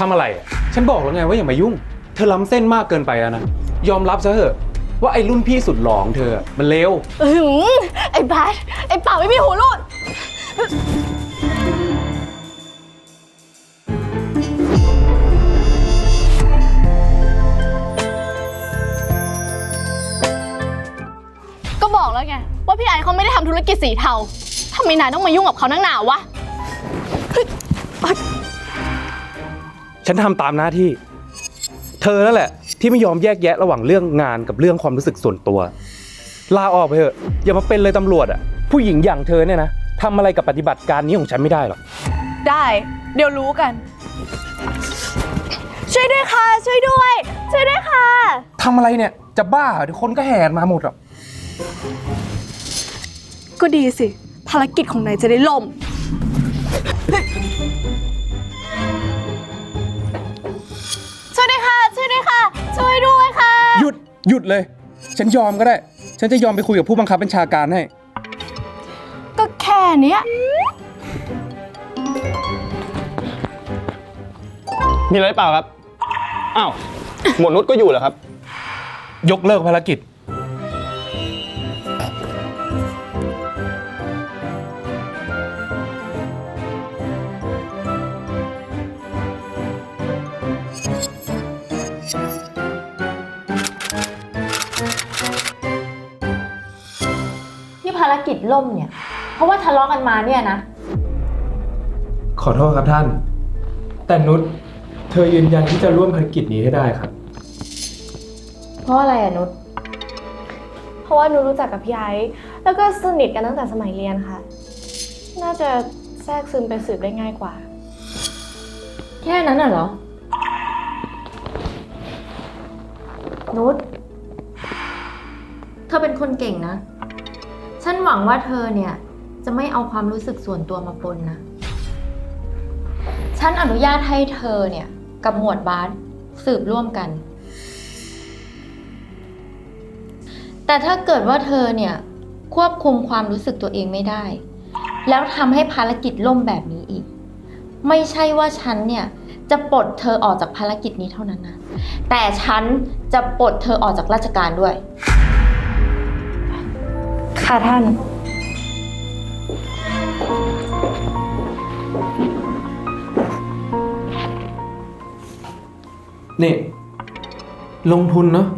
ทำอะไรอะฉันบอกแล้วไงว่าอย่ามายุ่ง เธอล้ำเส้นมากเกินไปแล้วนะ ยอมรับซะเถอะ ว่าไอ้รุ่นพี่สุดหล่อของเธออะมันเลว อื้อหือไอ้บาสไอ้ปากไม่มีหูรูด ก็บอกแล้วไง ว่าพี่ไอเขาไม่ได้ทำธุรกิจสีเทาทำไมนายต้องมายุ่งกับเขานักหนาวะ ฉันทำตามหน้าที่ เธอนั่นแหละ ที่ไม่ยอมแยกแยะระหว่างเรื่องงานกับเรื่องความรู้สึกส่วนตัว ลาออกไปเถอะ อย่ามาเป็นเลยตำรวจอะผู้หญิงอย่างเธอเนี่ยนะทำอะไรกับปฏิบัติการนี้ของฉันไม่ได้หรอก ได้ เดี๋ยวรู้กัน ช่วยด้วยค่ะ ช่วยด้วย ช่วยด้วยค่ะ ทำอะไรเนี่ย จะบ้าเหรอเดี๋ยวคนก็แห่มาหมดหรอกก็ดีสิ ภารกิจของนายจะได้ล่ม ช่วยด้วยค่ะ หยุดหยุดเลย ฉันยอมก็ได้ ฉันจะยอมไปคุยกับผู้บังคับบัญชาการให้ ก็แค่เนี้ยมีอะไรเปล่าครับ อ้าว หมวดนุชก็อยู่เหรอครับ ยกเลิกภารกิจ ล่มเนี่ย เพราะว่าทะเลาะกันมาเนี่ยนะ ขอโทษครับท่าน แต่นุชเธอยืนยันที่จะร่วมภารกิจนี้ให้ได้ครับ เพราะอะไรอะนุชเพราะว่าหนูรู้จักกับพี่ไอซ์แล้วก็สนิทกันตั้งแต่สมัยเรียนค่ะ น่าจะแทรกซึมไปสืบได้ง่ายกว่า แค่นั้นน่ะเหรอ นุชเธอเป็นคนเก่งนะ ฉันหวังว่าเธอเนี่ย จะไม่เอาความรู้สึกส่วนตัวมาปนนะ ฉันอนุญาตให้เธอเนี่ย กับหมวดบาสสืบร่วมกัน แต่ถ้าเกิดว่าเธอเนี่ย ควบคุมความรู้สึกตัวเองไม่ได้ แล้วทำให้ภารกิจล่มแบบนี้อีก ไม่ใช่ว่าฉันเนี่ย จะปลดเธอออกจากภารกิจนี้เท่านั้นนะ แต่ฉันจะปลดเธอออกจากราชการด้วย ค่ะท่าน นี่ ลงทุนเนาะ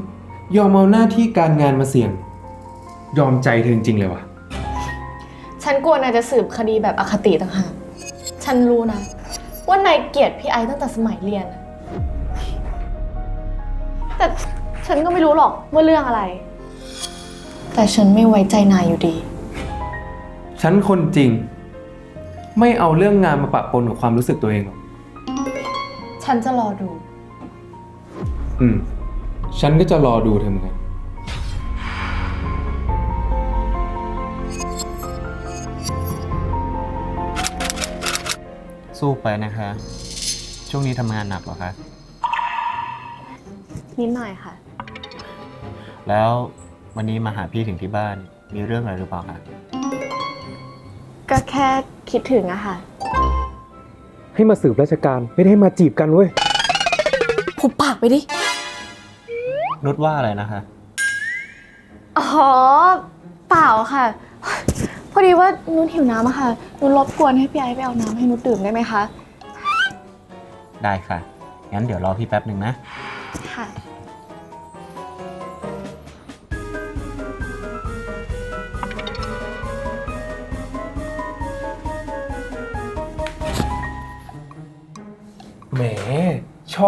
ยอมเอาหน้าที่การงานมาเสี่ยง ยอมใจเธอจริงๆเลยว่ะฉันกลัวนายจะสืบคดีแบบอคติต่างหากฉันรู้นะ ว่านายเกลียดพี่ไอซ์ตั้งแต่สมัยเรียนอะแต่ฉันก็ไม่รู้หรอกว่าเรื่องอะไร แต่ฉันไม่ไว้ใจนายอยู่ดี ฉันคนจริง ไม่เอาเรื่องงานมาปะปนกับความรู้สึกตัวเองหรอก ฉันจะรอดู อืม ฉันก็จะรอดูเธอเหมือนกัน สู้ไปนะคะ ช่วงนี้ทำงานหนักเหรอคะ นิดหน่อยค่ะ แล้ว วันนี้มาหาพี่ถึงที่บ้านมีเรื่องอะไรหรือเปล่าคะก็แค่คิดถึงอะค่ะ ให้มาสืบราชการไม่ได้ให้มาจีบกันเว้ยผูปากไปดิ นุชว่าอะไรนะคะ อ๋อ เปล่าค่ะ พอดีว่านุชหิวน้ำอะค่ะ นุชรบกวนให้พี่ไอซ์ไปเอาน้ำให้นุชดื่มได้ไหมคะ ได้ค่ะ งั้นเดี๋ยวรอพี่แป๊บหนึ่งนะ ค่ะ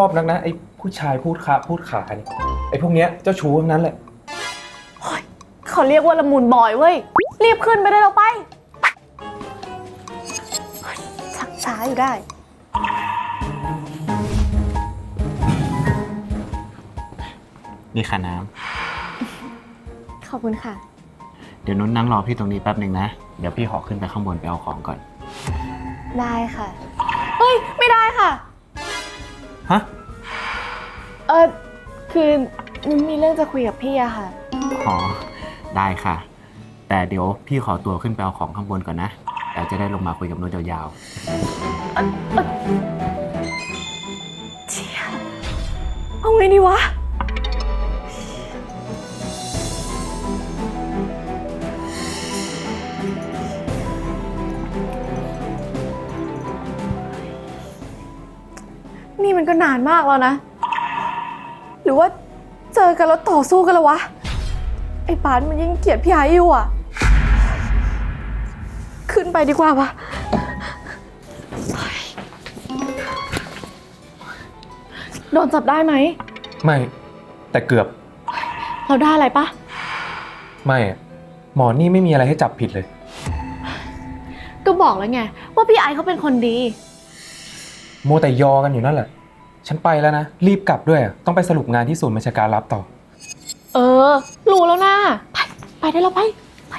อบนักนะไอ้ผู้ชายพูดขาพูดขาเนี่ยไอ้พวกเนี้ยเจ้าชู้ทั้งนั้นแหละเขาเรียกว่าละมุนบอยเว้ย รีบขึ้นไปได้แล้วไปเฮ้ยชักช้าอยู่ได้ นี่ค่ะน้ขอบคุณค่ะำเดี๋ยวนุชนั่งรอพี่ตรงนี้แป๊บหนึ่งนะ เดี๋ยวพี่ขอขึ้นไปข้างบนไปเอาของก่อน ได้ค่ะ เฮ้ย ไม่ได้ค่ะะ เออคือนุ้นมีเรื่องจะคุยกับพี่อะค่ะ อ๋อ ได้ค่ะ แต่เดี๋ยวพี่ขอตัวขึ้นไปเอาของข้างบนก่อนนะเดี๋วจะได้ลงมาคุยกับนุ่นยาวเอาไงดีวะ นี่มันก็นานมากแล้วนะ หรือว่าเจอกันแล้วต่อสู้กันแล้ววะ ไอ้ปานมันยิ่งเกลียดพี่ไอ้อยู่อะ ขึ้นไปดีกว่าปะโดนจับได้ไหม ไม่แต่เกือบ เราได้อะไรปะไม่อะหมอนี่ไม่มีอะไรให้จับผิดเลย ก็บอกแล้วไง ว่าพี่ไอซ์เขาเป็นคนดีโมวแต่ยอกันอยู่นั่นแหละ ฉันไปแล้วนะ รีบกลับด้วยอะต้องไปสรุปงานที่ศูนย์บัญชาการรับต่อ เออ รู้แล้วนะ ไป ไปได้แล้วไป ไป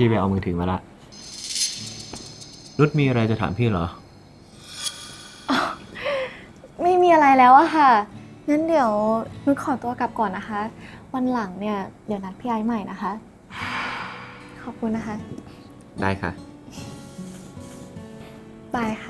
พี่ไปเอามือถือมาละ นุชมีอะไรจะถามพี่เหรอ ไม่มีอะไรแล้วอะค่ะ งั้นเดี๋ยวนุชขอตัวกลับก่อนนะคะ วันหลังเนี่ยเดี๋ยวนัดพี่ไอซ์ใหม่นะคะ ขอบคุณนะคะ ได้ค่ะ บายค่ะ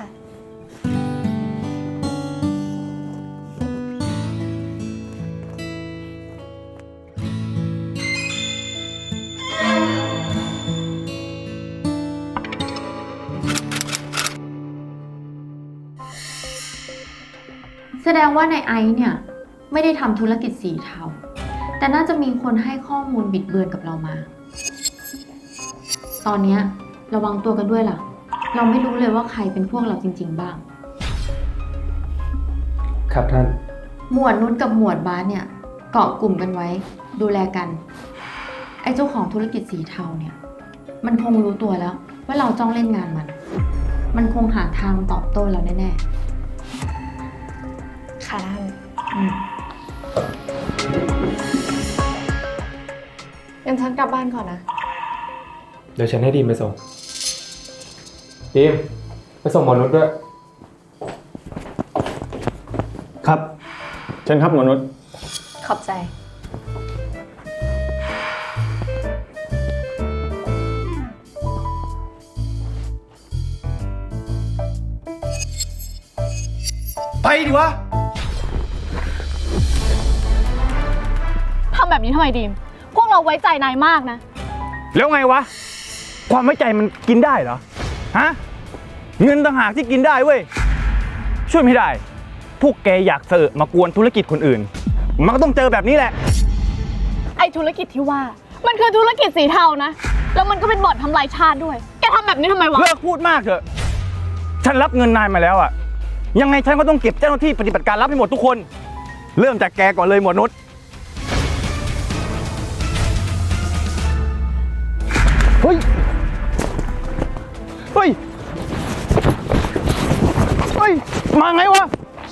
ดงว่าในไอซ์เนี่ย ไม่ได้ทำธุรกิจสีเทา แต่น่าจะมีคนให้ข้อมูลบิดเบือนกับเรามา ตอนเนี้ยระวังตัวกันด้วยล่ะ เราไม่รู้เลยว่าใครเป็นพวกเราจริง ๆ บ้าง ครับท่าน หมวดนุชกับหมวดบาสเนี่ยเกาะกลุ่มกันไว้ ดูแลกัน ไอ้เจ้าของธุรกิจสีเทาเนี่ย มันคงรู้ตัวแล้ว ว่าเราจ้องเล่นงานมัน มันคงหาทางตอบโต้เราแน่ค่ะท่านๆอืม งั้นฉันกลับบ้านก่อนนะ เดี๋ยวฉันให้ดีมไปส่งดีมไปส่งหมอนุชด้วย ครับ เชิญครับหมอนุชขอบใจ ไปดิวะำแบบนี้ทำไมดีม พวกเราไว้ใจนายมากนะ แล้วไงวะ ความไว้ใจมันกินได้เหรอ ฮะ เงินต่างหากที่กินได้เว้ย ช่วยไม่ได้ พวกแกอยากเสอะมากวนธุรกิจคนอื่น มันก็ต้องเจอแบบนี้แหละ ไอ้ธุรกิจที่ว่า มันคือธุรกิจสีเทานะ แล้วมันก็เป็นบ่อนทำลายชาติด้วย แกทำแบบนี้ทำไมวะ เลิกพูดมากเถอะ ฉันรับเงินนายมาแล้วอะยังไงฉันก็ต้องเก็บเจ้าหน้าที่ปฏิบัติการรับให้หมดทุกคน เริ่มจากแกก่อนเลยหมวดนุช เฮ้ย เฮ้ย เฮ้ย มาไงวะ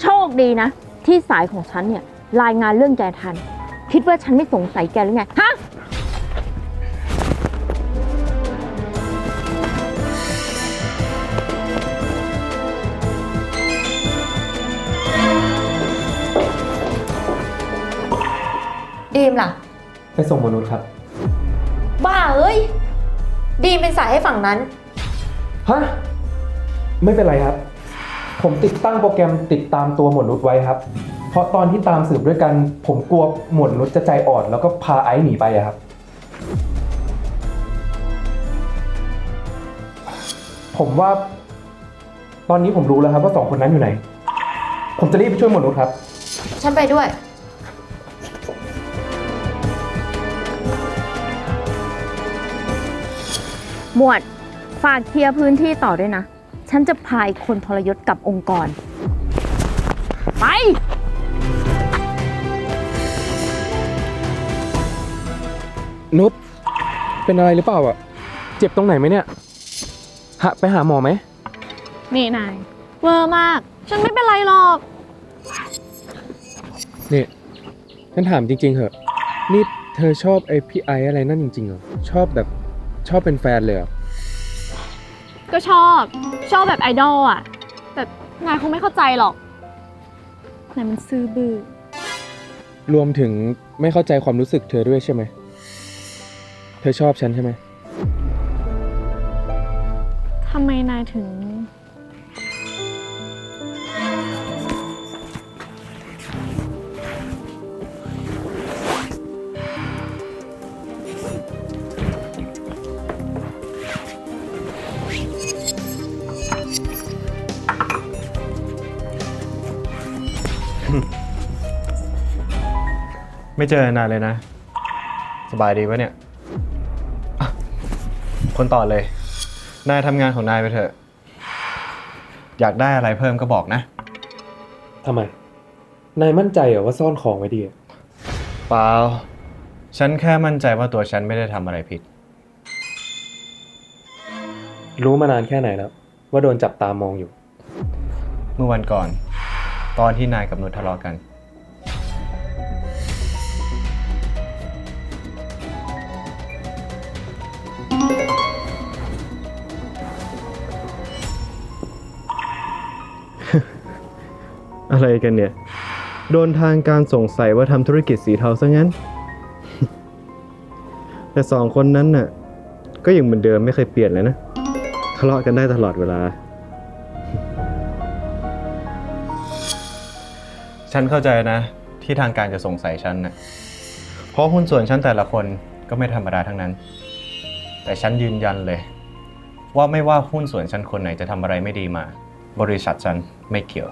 โชคดีนะ ที่สายของฉันเนี่ย รายงานเรื่องแกทัน คิดว่าฉันไม่สงสัยแกหรือไง ฮะ ดีมล่ะ ไปส่งหมอนุชครับ บ้าเอ้ย ดีมเป็นสายให้ฝั่งนั้น ฮะ ไม่เป็นไรครับ ผมติดตั้งโปรแกรมติดตามตัวหมวดนุชไว้ครับ เพราะตอนที่ตามสืบด้วยกัน ผมกลัวหมวดนุชจะใจอ่อนแล้วก็พาไอซ์หนีไปอะครับ ผมว่า ตอนนี้ผมรู้แล้วครับว่าสองคนนั้นอยู่ไหน ผมจะรีบไปช่วยหมวดนุชครับ ฉันไปด้วย หมวด ฝากเคลียร์พื้นที่ต่อด้วยนะ ฉันจะพายคนทรยศกลับองค์กร ไป นุชเป็นอะไรหรือเปล่าอะเจ็บตรงไหนไหมเนี่ยหะไปหาหมอไหม นี่นายเวอร์มาก ฉันไม่เป็นไรหรอก นี่ฉันถามจริงๆเหอะ นี่เธอชอบไอพี่ไออะไรนั่นจริงๆเหรอ ชอบแบบ ชอบเป็นแฟนเลยก็ชอบชอบแบบไอดอลอะแต่นายคงไม่เข้าใจหรอกนายมันซื้อบื้อรวมถึงไม่เข้าใจความรู้สึกเธอด้วยใช่ไหม เธอชอบฉันใช่ไหม ทำไมนายถึง ไม่เจอนานเลยนะ สบายดีปะเนี่ยอะคนต่อเลย นายทำงานของนายไปเถอะ อยากได้อะไรเพิ่มก็บอกนะ ทำไม นายมั่นใจเหรอว่าซ่อนของไว้ดีอะเปล่า ฉันแค่มั่นใจว่าตัวฉันไม่ได้ทำอะไรผิด รู้มานานแค่ไหนแล้ว ว่าโดนจับตามองอยู่ เมื่อวันก่อน ตอนที่นายกับนุชทะเลาะกัน อะไรกันเนี่ย โดนทางการสงสัยว่าทำธุรกิจสีเทาซะงั้น แต่สองคนนั้นน่ะ ก็ยังเหมือนเดิมไม่เคยเปลี่ยนเลยนะ ทะเลาะกันได้ตลอดเวลา ฉันเข้าใจนะ ที่ทางการจะสงสัยฉันนะเพราะหุ้นส่วนฉันแต่ละคนก็ไม่ธรรมดาทั้งนั้น แต่ฉันยืนยันเลย ว่าไม่ว่าหุ้นส่วนฉันคนไหนจะทำอะไรไม่ดีมา บริษัทฉันไม่เกี่ยว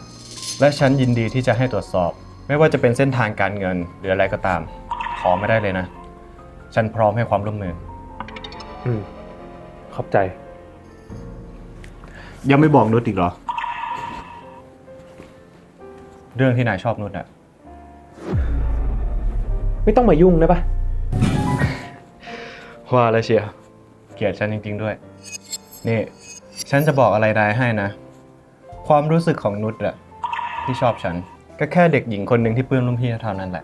และฉันยินดีที่จะให้ตรวจสอบ ไม่ว่าจะเป็นเส้นทางการเงินหรืออะไรก็ตาม ขอไม่ได้เลยนะ ฉันพร้อมให้ความร่วมมือ อืม ขอบใจ ยังไม่บอกนุชอีกเหรอ เรื่องที่นายชอบนุชอะไม่ต้องมายุ่งนะปะว่าแล้วเชียวเกลียดฉันจริง ๆ ด้วย นี่ ฉันจะบอกอะไรนายให้นะ ความรู้สึกของนุชอะ ที่ชอบฉัน ก็แค่เด็กหญิงคนหนึ่งที่ปลื้มรุ่นพี่เท่านั้นแหละ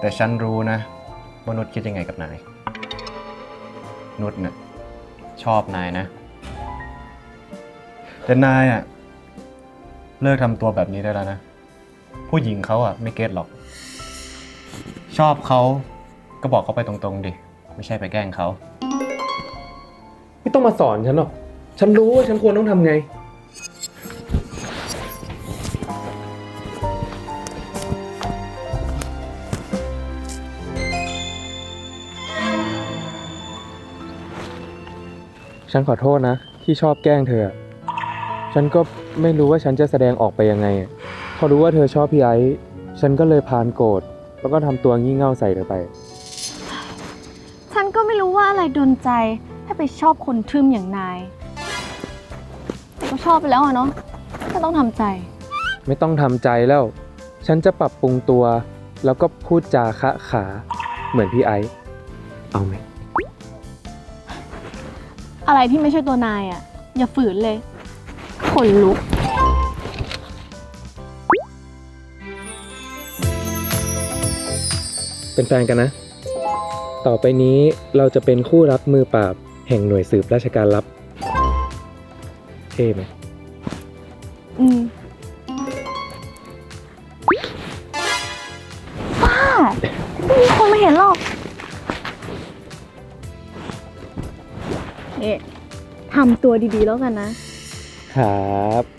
แต่ฉันรู้นะว่านุชคิดยังไงกับนาย นุชเนะ่ะชอบนายนะ แต่นายอะเลิกทำตัวแบบนี้ได้แล้วนะ ผู้หญิงเขาอะไม่เก็ตหรอก ชอบเขาก็บอกเขาไปตรงๆดิ ไม่ใช่ไปแกล้งเขา ไม่ต้องมาสอนฉันหรอก ฉันรู้ว่าฉันควรต้องทำไง ฉันขอโทษนะ ที่ชอบแกล้งเธออะฉันก็ไม่รู้ว่าฉันจะแสดงออกไปยังไงอะพอรู้ว่าเธอชอบพี่ไอ้ฉันก็เลยพานโกรธแล้วก็ทำตัวงี่เง่าใส่เธอไป ฉันก็ไม่รู้ว่าอะไรดนใจให้ไปชอบคนทึมอย่างนาย แต่ก็ชอบไปแล้วอะเนาะก็ต้องทำใจ ไม่ต้องทำใจแล้ว ฉันจะปรับปรุงตัว แล้วก็พูดจาคะขา เหมือนพี่ไอซ์เอาไหม อะไรที่ไม่ใช่ตัวนายอะอย่าฝืนเลยขนลุก เป็นแฟนกันนะ ต่อไปนี้เราจะเป็นคู่รักมือปราบ แห่งหน่วยสืบราชการลับ เท่ไหม อืมำตัวดีๆแล้วกันนะ ครับ